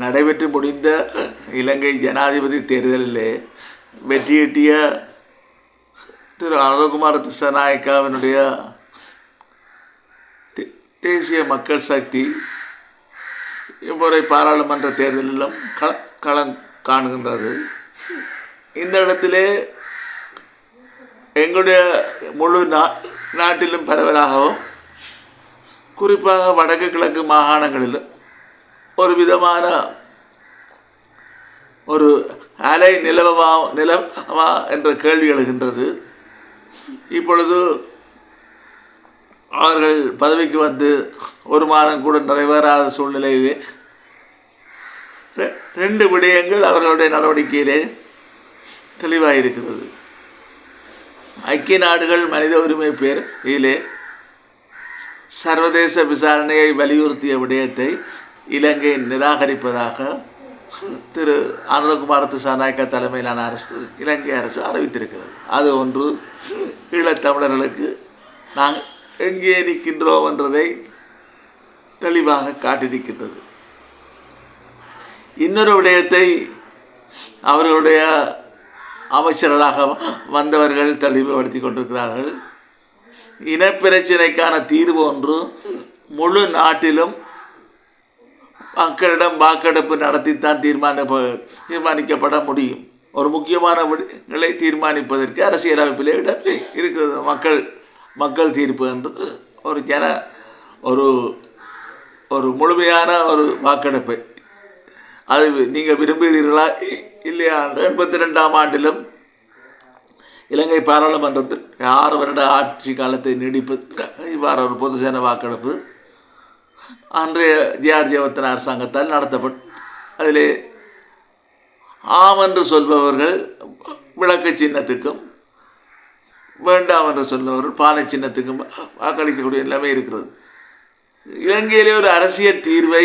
நடைபெற்று முடிந்த இலங்கை ஜனாதிபதி தேர்தலில் வெற்றியீட்டிய திரு அனுகுமார திசநாயக்காவினுடைய தேசிய மக்கள் சக்தி இம்முறை பாராளுமன்ற தேர்தலிலும் கள களம் காணுகின்றது. இந்த இடத்திலே எங்களுடைய முழு நா நாட்டிலும் பரவலாகவும் குறிப்பாக வடக்கு கிழக்கு மாகாணங்களிலும் ஒரு விதமான ஒரு அலை நிலவமா நிலவா என்ற கேள்வி எழுகின்றது. இப்பொழுது அவர்கள் பதவிக்கு வந்து ஒரு மாதம் கூட நிறைவேறாத சூழ்நிலையிலே ரெ- ரெண்டு விடயங்கள் அவர்களுடைய நடவடிக்கையிலே தெளிவாக இருக்கிறது ஐக்கிய நாடுகள் மனித உரிமை பேரிலே சர்வதேச விசாரணையை வலியுறுத்திய விடயத்தை இலங்கை நிராகரிப்பதாக திரு அனுரகுமார திசாநாயக்க தலைமையிலான அரசு இலங்கை அரசு அறிவித்திருக்கிறது. அது ஒன்று. ஈழத்தமிழர்களுக்கு நாங்கள் எங்கே நிற்கின்றோம் என்றதை தெளிவாக காட்டியிருக்கின்றது. இன்னொரு விடயத்தை அவர்களுடைய அமைச்சர்களாக வந்தவர்கள் தெளிவுபடுத்தி கொண்டிருக்கிறார்கள். இனப்பிரச்சினைக்கான தீர்வு ஒன்று முழு நாட்டிலும் மக்களிடம் வாக்கெடுப்பு நடத்தித்தான் தீர்மான தீர்மானிக்கப்பட முடியும். ஒரு முக்கியமான விடயங்களை தீர்மானிப்பதற்கு அரசியலமைப்பிலே இடம் இருக்கிறது. மக்கள் மக்கள் தீர்ப்பு என்று ஒரு ஜன ஒரு ஒரு முழுமையான ஒரு வாக்கெடுப்பு. அது நீங்கள் விரும்புகிறீர்களா? இல்லையா? எண்பத்தி ரெண்டாம் ஆண்டிலும் இலங்கை பாராளுமன்றத்தில் ஆறு வருட ஆட்சி காலத்தை நீடிப்பது இவ்வாறு ஒரு பொதுஜன வாக்கெடுப்பு அன்றைய ஜிஆர் ஜெயவர்த்தன அரசாங்கத்தால் நடத்தப்பட்டு அதில் ஆம் என்று சொல்பவர்கள் விளக்கு சின்னத்துக்கும் வேண்டாம் என்று சொல்பவர்கள் பானை சின்னத்துக்கும் வாக்களிக்கக்கூடிய நிலைமை இருக்கிறது. இலங்கையிலே ஒரு அரசியல் தீர்வை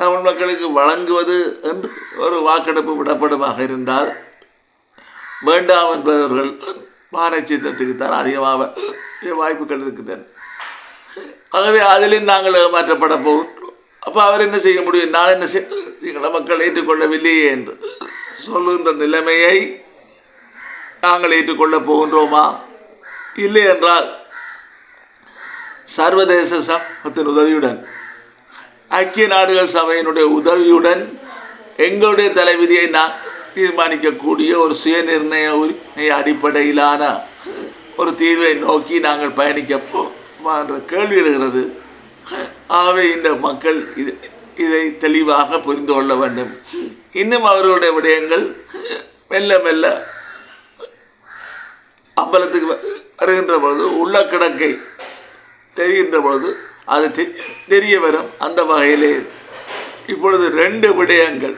தமிழ் மக்களுக்கு வழங்குவது என்று ஒரு வாக்கெடுப்பு விடப்படுமாக இருந்தால் வேண்டாம் என்பவர்கள் பானை சின்னத்துக்கு தான் அதிகமாக வாய்ப்புகள் இருக்கின்றன. ஆகவே அதிலும் நாங்கள் ஏமாற்றப்பட போகின்றோம். அப்போ அவர் என்ன செய்ய முடியும்? நான் என்ன செய்ய எங்களை மக்கள் ஏற்றுக்கொள்ளவில்லையே என்று சொல்லுகின்ற நிலைமையை நாங்கள் ஏற்றுக்கொள்ளப் போகின்றோமா? இல்லை என்றால் சர்வதேச சமூகத்தின் உதவியுடன் ஐக்கிய நாடுகள் சபையினுடைய உதவியுடன் எங்களுடைய தலைவிதியை நான் தீர்மானிக்கக்கூடிய ஒரு சுயநிர்ணய உரிமை அடிப்படையிலான ஒரு தீர்வை நோக்கி நாங்கள் பயணிக்கப்போ போமா என்ற கேள்வி எழுகிறது. ஆகவே இந்த மக்கள் இது இதை தெளிவாக புரிந்து கொள்ள வேண்டும். இன்னும் அவர்களுடைய விடயங்கள் மெல்ல மெல்ல அம்பலத்துக்கு வருகின்ற பொழுது உள்ள கிடக்கை தெரிகின்ற பொழுது அது தெரிய வரும். அந்த வகையிலே இப்பொழுது ரெண்டு விடயங்கள்.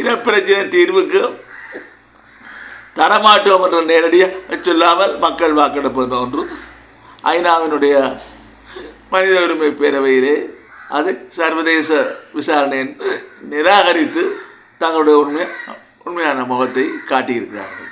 இனப்பிரச்சனை தீர்வுக்கு தரமாட்டோம் என்ற நேரடியாக சொல்லாமல் மக்கள் வாக்கெடுப்பு ஒன்று. ஐநாவினுடைய மனித உரிமை பேரவையிலே அது சர்வதேச விசாரணை என்று நிராகரித்து தங்களுடைய உண்மை உண்மையான முகத்தை காட்டியிருக்கிறார்கள்.